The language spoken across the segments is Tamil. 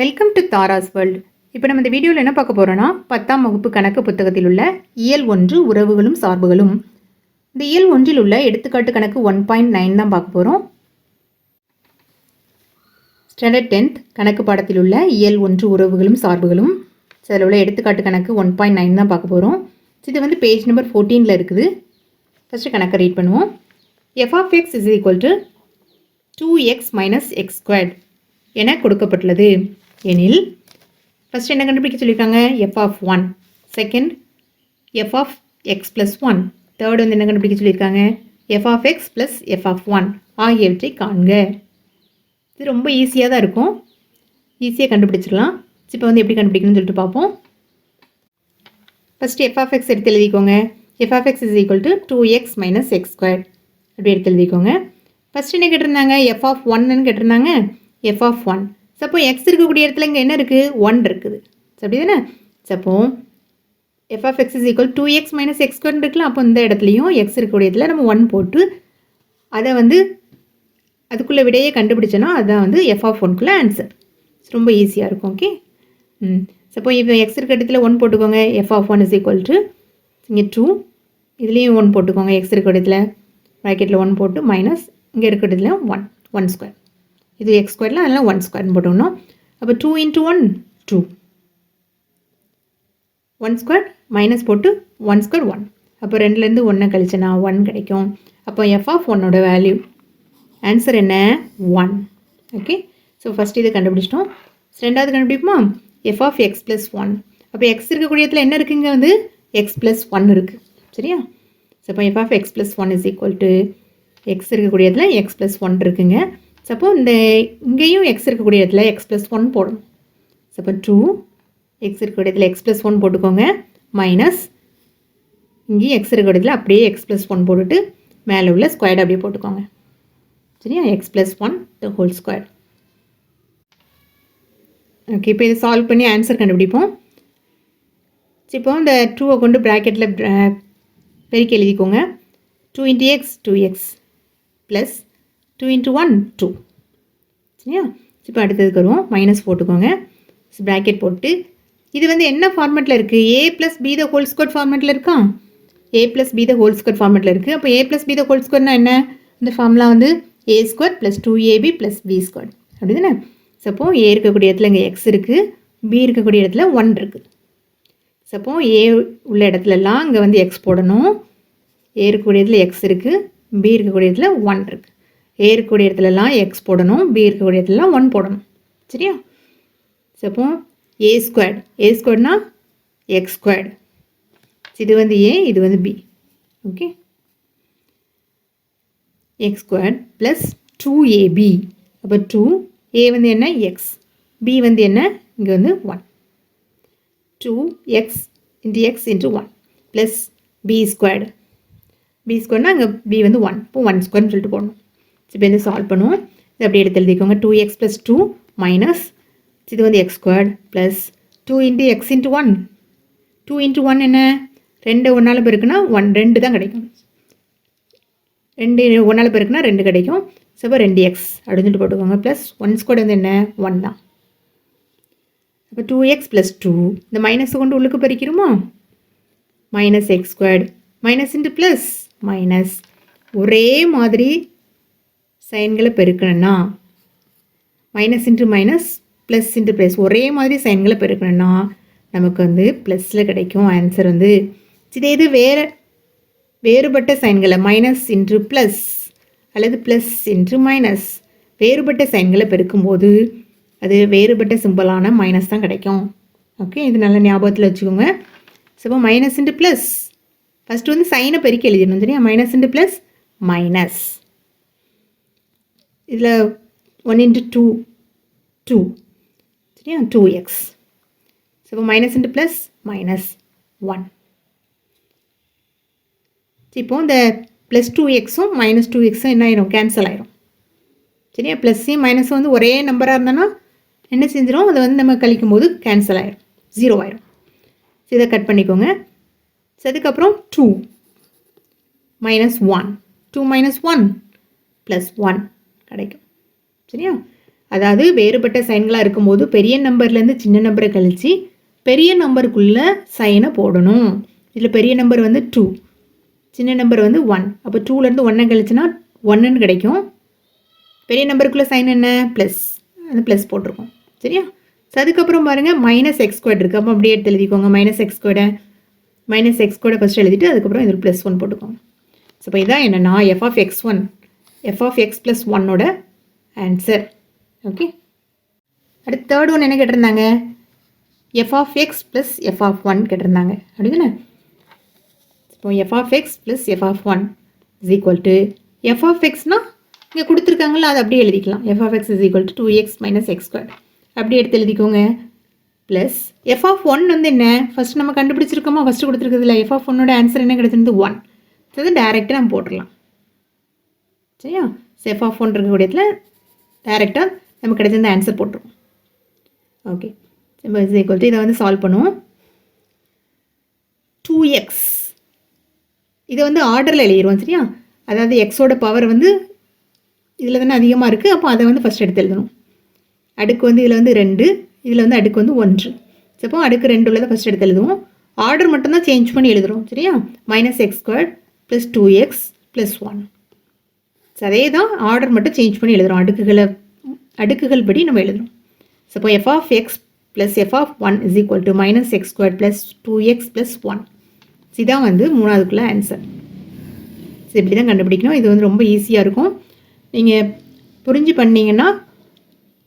வெல்கம் டு தாராஸ் வேர்ல்டு இப்போ நம்ம இந்த வீடியோவில் என்ன பார்க்க போகிறோன்னா பத்தாம் வகுப்பு கணக்கு புத்தகத்தில் உள்ள இயல் ஒன்று உறவுகளும் சார்புகளும். இந்த இயல் ஒன்றில் உள்ள எடுத்துக்காட்டு கணக்கு ஒன் பாயிண்ட் நைன் தான் பார்க்க போகிறோம் ஸ்டாண்டர்ட் டென்த் கணக்கு பாடத்தில் உள்ள இயல் ஒன்று உறவுகளும் சார்புகளும். அதில் உள்ள எடுத்துக்காட்டு கணக்கு ஒன் பாயிண்ட் நைன் தான் பார்க்க போகிறோம் இது வந்து பேஜ் நம்பர் ஃபோர்டீனில் இருக்குது. ஃபஸ்ட்டு கணக்கை ரீட் பண்ணுவோம். F of x is equal to two x minus x squared என கொடுக்கப்பட்டுள்ளது. எனில் ஃபஸ்ட் என்ன கண்டுபிடிக்க சொல்லியிருக்காங்க? F of one second f of x plus one third வந்து என்ன கண்டுபிடிக்க சொல்லியிருக்காங்க? F of x plus f of one ஆகியவற்றை காண்க. இது ரொம்ப ஈஸியாக தான் இருக்கும். ஈஸியாக கண்டுபிடிச்சிடலாம். இப்போ வந்து எப்படி கண்டுபிடிக்கணும்னு சொல்லிட்டு பார்ப்போம். ஃபஸ்ட்டு எஃப் ஆஃப் எக்ஸ் எடுத்து எழுதிக்கோங்க. F of x is equal to two x minus x square அப்படி எடுத்து எழுதிக்கோங்க. ஃபஸ்ட் என்ன கேட்டிருந்தாங்க? எஃப் ஆஃப் ஒன்னு கேட்டிருந்தாங்க. F of one suppose X இருக்கக்கூடிய இடத்துல இங்கே என்ன இருக்குது. ஒன் இருக்குது அப்படி தானே suppose f of x is equal to x minus x square இருக்கலாம். அப்போ இந்த இடத்துலையும் எக்ஸ் இருக்கக்கூடிய இடத்துல நம்ம ஒன் போட்டு அதை வந்து அதுக்குள்ளே விடையே கண்டுபிடிச்சோன்னா அதுதான் வந்து எஃப் ஆஃப் ஒன்குள்ளே ஆன்சர் ரொம்ப ஈஸியாக இருக்கும் ஓகே ம். சப்போ இப்போ எக்ஸ் இருக்க இடத்துல ஒன் போட்டுக்கோங்க. F of one is equal to இங்கே டூ இதுலேயும் ஒன் போட்டுக்கோங்க. எக்ஸ் இருக்க இடத்துல ப்ராக்கெட்டில் ஒன் போட்டு மைனஸ் இங்கே இருக்க இடத்துல ஒன் ஒன் ஸ்கொயர் இது எக்ஸ் ஸ்கொயரில் அதெல்லாம் ஒன் ஸ்கொயர்னு போட்டுக்கணும். அப்போ two into one two one square minus போட்டு ஒன் ஸ்கொயர் ஒன் அப்போ ரெண்டுலேருந்து ஒன்றை கழிச்சேன்னா ஒன் கிடைக்கும். அப்போ எஃப் ஆஃப் ஒன்னோட வேல்யூ ஆன்சர் என்ன? ஒன் ஓகே ஸோ ஃபஸ்ட் இதை கண்டுபிடிச்சிட்டோம். ரெண்டாவது கண்டுபிடிப்போமா? F of x plus one அப்போ எக்ஸ் இருக்கக்கூடிய இடத்துல என்ன இருக்குங்க வந்து? எக்ஸ் ப்ளஸ் ஒன் இருக்குது சரியா? ஸோ இப்போ f of x plus one is equal to x இருக்கக்கூடிய இடத்துல எக்ஸ் ப்ளஸ் ஒன் இருக்குங்க. சப்போ இந்த இங்கேயும் எக்ஸ் இருக்கக்கூடிய இடத்துல எக்ஸ் ப்ளஸ் ஒன் போடணும். சப்போ டூ எக்ஸ் இருக்கக்கூடிய இடத்துல எக்ஸ் ப்ளஸ் ஒன் போட்டுக்கோங்க. மைனஸ் இங்கேயும் எக்ஸ் இருக்கக்கூடிய இடத்துல அப்படியே எக்ஸ் ப்ளஸ் ஒன் போட்டுட்டு மேலே உள்ள ஸ்கொயர்டு அப்படியே போட்டுக்கோங்க. சரியா? X plus one the whole square okay இப்போ இதை சால்வ் பண்ணி ஆன்சர் கண்டுபிடிப்போம். சரி, இப்போ இந்த டூவை கொண்டு ப்ராக்கெட்டில் பெருக்கி எழுதிக்கோங்க. Two into x two x plus two into one two சரியா? இப்போ அடுத்ததுக்கு வருவோம். மைனஸ் போட்டுக்கோங்க. ப்ராக்கெட் போட்டு இது வந்து என்ன ஃபார்மேட்டில் இருக்குது a plus b the whole square ஃபார்மேட்டில் இருக்கா? A plus b the whole square ஃபார்மேட்டில் இருக்குது அப்போ a plus b the whole ஸ்கொயர்னா என்ன? இந்த ஃபார்முலா வந்து a square plus two ab plus b square அப்படி தானே சப்போ ஏ இருக்கக்கூடிய இடத்துல இங்கே எக்ஸ் இருக்குது பி இருக்கக்கூடிய இடத்துல ஒன் இருக்குது சப்போ ஏ உள்ள இடத்துலலாம் இங்கே வந்து எக்ஸ் போடணும். ஏ இருக்கக்கூடிய இடத்துல எக்ஸ் இருக்குது பி இருக்கக்கூடிய இடத்துல ஒன் இருக்குது ஏ இருக்கக்கூடிய இடத்துலலாம் எக்ஸ் போடணும் பி இருக்கக்கூடிய இடத்துலலாம் ஒன் போடணும். சரியா? சப்போ ஏ ஸ்கொயர்ட் ஏ ஸ்கொயர்ட்னா எக்ஸ் ஸ்கொயர்டு இது வந்து ஏ இது வந்து b okay x squared plus two ab அப்போ டூ ஏ வந்து என்ன? எக்ஸ் பி வந்து என்ன? இங்கே வந்து one two x into x into one plus b squared b ஸ்கொயர்னால் அங்கே பி வந்து ஒன் இப்போ ஒன் ஸ்கொயர்னு சொல்லிட்டு போடணும். இப்போ வந்து சால்வ் பண்ணுவோம்? இது அப்படியே எடுத்து எழுதிக்கோங்க. Two x plus two minus இது வந்து x squared plus two into x into one two into one என்ன? ரெண்டு ஒன்றால் பெருக்குன்னா ஒன் ரெண்டு தான் கிடைக்கும். ரெண்டு ஒன்றால் பெருக்குன்னா ரெண்டு கிடைக்கும். ஸோ இப்போ ரெண்டு எக்ஸ் அப்படின்னு போட்டுக்கோங்க. ப்ளஸ் ஒன் ஸ்கொயர் வந்து என்ன? ஒன் தான். அப்போ டூ எக்ஸ் ப்ளஸ் டூ இந்த மைனஸை கொண்டு உள்ளுக்கு பறிக்கிறோமா minus x squared minus into plus minus ஒரே மாதிரி சைன்களை பெருக்கணும்னா minus into minus plus into plus ஒரே மாதிரி சைன்களை பெருக்கணும்னா நமக்கு வந்து ப்ளஸில் கிடைக்கும். ஆன்சர் வந்து இதே இது வேறு வேறுபட்ட சைன்களை மைனஸ் இன்ட்டு ப்ளஸ் அல்லது ப்ளஸ் இன்ட்டு மைனஸ் வேறுபட்ட சைன்களை பெருக்கும்போது அது வேறுபட்ட சிம்பிளான மைனஸ் தான் கிடைக்கும். ஓகே இது நல்ல ஞாபகத்தில் வச்சுக்கோங்க. ஸோ இப்போ மைனஸ் இன்ட்டு ப்ளஸ் ஃபஸ்ட்டு வந்து சைனை பெருக்கி எழுதிடணும் சரியா மைனஸ் இன்ட்டு ப்ளஸ் மைனஸ் இதில் ஒன் இன்ட்டு டூ டூ சரியா? டூ எக்ஸ் ஸோ இப்போ minus into plus minus one இப்போ இந்த ப்ளஸ் டூ எக்ஸும் மைனஸ் டூ எக்ஸும் என்ன ஆயிரும்? கேன்சல் ஆயிரும். சரியா? ப்ளஸ்ஸையும் மைனஸும் வந்து ஒரே நம்பராக இருந்தோன்னா என்ன செஞ்சிடும் அதை வந்து நம்ம கழிக்கும் போது கேன்சல் ஆயிரும். ஜீரோ ஆயிரும். ஸோ இதை கட் பண்ணிக்கோங்க. ஸோ அதுக்கப்புறம் two minus one two minus one plus one கிடைக்கும். சரியா? அதாவது வேறுபட்ட சைன்களாக இருக்கும்போது பெரிய நம்பர்லேருந்து சின்ன நம்பரை கழித்து பெரிய நம்பருக்குள்ளே சைனை போடணும். இதில் பெரிய நம்பர் வந்து டூ சின்ன நம்பர் வந்து ஒன் அப்போ டூலேருந்து ஒன்றை கழிச்சுன்னா ஒன்றுன்னு கிடைக்கும். பெரிய நம்பருக்குள்ளே சைன் என்ன? ப்ளஸ் அந்த ப்ளஸ் போட்டிருக்கோம். சரியா? ஸோ அதுக்கப்புறம் பாருங்கள் மைனஸ் எக்ஸ் ஸ்கொயர் இருக்குது அப்போ அப்படியே எடுத்து எழுதிக்கோங்க. மைனஸ் எக்ஸ் மைனஸ் எக்ஸ் ஸ்கொயரை ஃபஸ்ட்டு எழுதிட்டு அதுக்கப்புறம் இதில் ப்ளஸ் ஒன் போட்டுக்கோங்க. ஸோ இப்போ இதான் என்னென்னா f of x one f of x plus ஒன்னோட ஆன்சர் ஓகே அடுத்து தேர்ட் ஒன் என்ன கேட்டிருந்தாங்க? F of x plus f of one கேட்டிருந்தாங்க. அப்படிதானே? இப்போ f of x plus f of one is equal to f of எக்ஸ்னால் இங்கே கொடுத்துருக்காங்களா அதை அப்படியே எழுதிக்கலாம். F of x is equal to two x minus x square அப்படி எடுத்து எழுதிக்கோங்க. ப்ளஸ் எஃப் ஆஃப் ஒன் வந்து என்ன? ஃபஸ்ட் நம்ம கண்டுபிடிச்சிருக்கோமா? ஃபஸ்ட்டு கொடுத்துருக்குதுல எஃப் ஆஃப் ஒன்னோட ஆன்சர் என்ன கிடைச்சிருந்து ஒன் ஸோ அது டேரெக்டாக நம்ம போட்டுடலாம். சரியா? எஃப் ஆஃப் ஒன் இருக்கக்கூடியத்தில் டேரெக்டாக நமக்கு கிடைச்சிருந்த ஆன்சர் போட்டுருவோம். ஓகே நம்ம இஸ் ஈக்குவல் டு இதை வந்து சால்வ் பண்ணுவோம். டூ எக்ஸ் இதை வந்து ஆர்டரில் எழுதிடுவோம் சரியா? அதாவது எக்ஸோட பவர் வந்து இதில் தானே அதிகமாக இருக்குது அப்போ அதை வந்து ஃபஸ்ட் எடுத்து எழுதணும். அடுக்கு வந்து இதில் வந்து ரெண்டு இதில் வந்து அடுக்கு வந்து ஒன்று. அப்போ அடுக்கு ரெண்டு உள்ளதை ஃபஸ்ட் எடுத்து எழுதுவோம். ஆர்டர் மட்டும்தான் சேஞ்ச் பண்ணி எழுதுறோம் சரியா? Minus x square plus two x plus one அதே தான் ஆர்டர் மட்டும் சேஞ்ச் பண்ணி எழுதுறோம். அடுக்குகளை அடுக்குகள் படி நம்ம எழுதுறோம். Suppose f of x plus f of one is equal to minus x square plus two x plus one இதுதான் வந்து மூணாவதுக்குள்ள ஆன்சர் ஸோ இப்படி தான் கண்டுபிடிக்கணும். இது வந்து ரொம்ப ஈஸியாக இருக்கும். நீங்கள் புரிஞ்சு பண்ணீங்கன்னா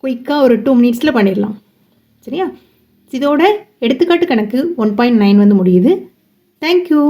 குயிக்காக ஒரு டூ மினிட்ஸில் பண்ணிடலாம். சரியா? இதோட எடுத்துக்காட்டு கணக்கு ஒன் பாயிண்ட் நைன் வந்து முடியுது. தேங்க்யூ